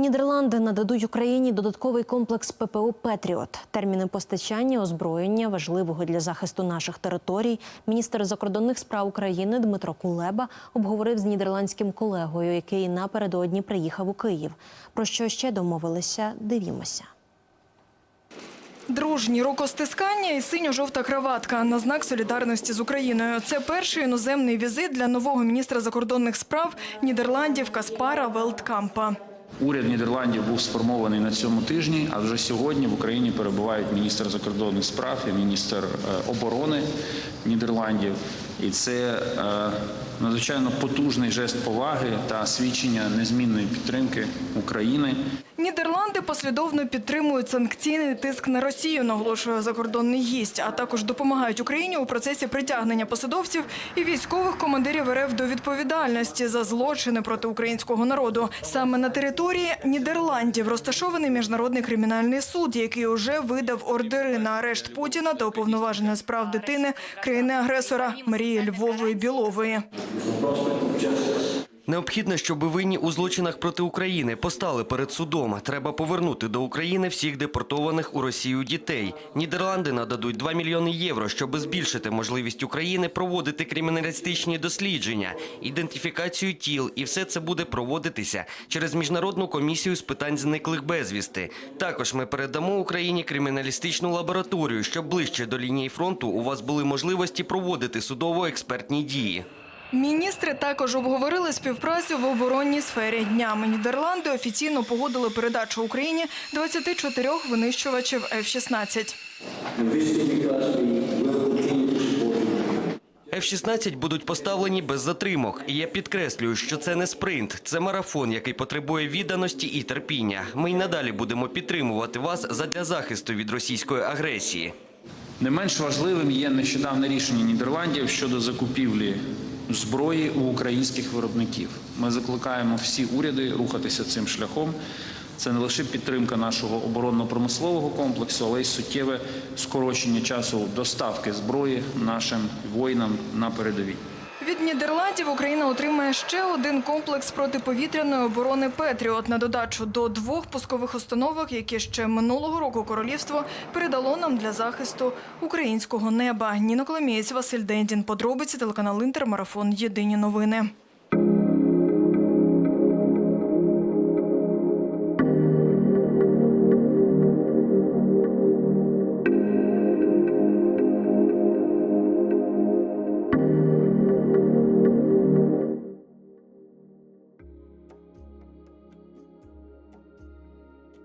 Нідерланди нададуть Україні додатковий комплекс ППО Петріот. Терміни постачання, озброєння важливого для захисту наших територій. Міністр закордонних справ України Дмитро Кулеба обговорив з нідерландським колегою, який напередодні приїхав у Київ. Про що ще домовилися? Дивімося. Дружні рукостискання і синьо-жовта краватка на знак солідарності з Україною. Це перший іноземний візит для нового міністра закордонних справ Нідерландів Каспара Велткампа. Уряд Нідерландів був сформований на цьому тижні, а вже сьогодні в Україні перебувають міністр закордонних справ і міністр е, оборони Нідерландів. І це е, надзвичайно потужний жест поваги та свідчення незмінної підтримки України. Нідерланди послідовно підтримують санкційний тиск на Росію, наголошує закордонний гість, а також допомагають Україні у процесі притягнення посадовців і військових командирів РФ до відповідальності за злочини проти українського народу. Саме на території Нідерландів розташований міжнародний кримінальний суд, який уже видав ордери на арешт Путіна та уповноваження справ дитини країни-агресора Марії Львової Білової. Необхідно, щоб винні у злочинах проти України постали перед судом. Треба повернути до України всіх депортованих у Росію дітей. Нідерланди нададуть 2 мільйони євро, щоб збільшити можливість України проводити криміналістичні дослідження, ідентифікацію тіл, і все це буде проводитися через міжнародну комісію з питань зниклих безвісти. Також ми передамо Україні криміналістичну лабораторію, щоб ближче до лінії фронту у вас були можливості проводити судово-експертні дії. Міністри також обговорили співпрацю в оборонній сфері. Днями Нідерланди офіційно погодили передачу Україні 24 винищувачів F-16. F-16 будуть поставлені без затримок. І я підкреслюю, що це не спринт, це марафон, який потребує відданості і терпіння. Ми й надалі будемо підтримувати вас задля захисту від російської агресії. Не менш важливим є нещодавне рішення Нідерландів щодо закупівлі зброї у українських виробників. Ми закликаємо всі уряди рухатися цим шляхом. Це не лише підтримка нашого оборонно-промислового комплексу, але й суттєве скорочення часу доставки зброї нашим воїнам на передовій. Від Нідерландів Україна отримає ще один комплекс протиповітряної оборони Петріот на додачу до двох пускових установок, які ще минулого року королівство передало нам для захисту українського неба. Ніна Коломієць, Василь Дендін. Подробиці телеканал Інтер. Єдині новини.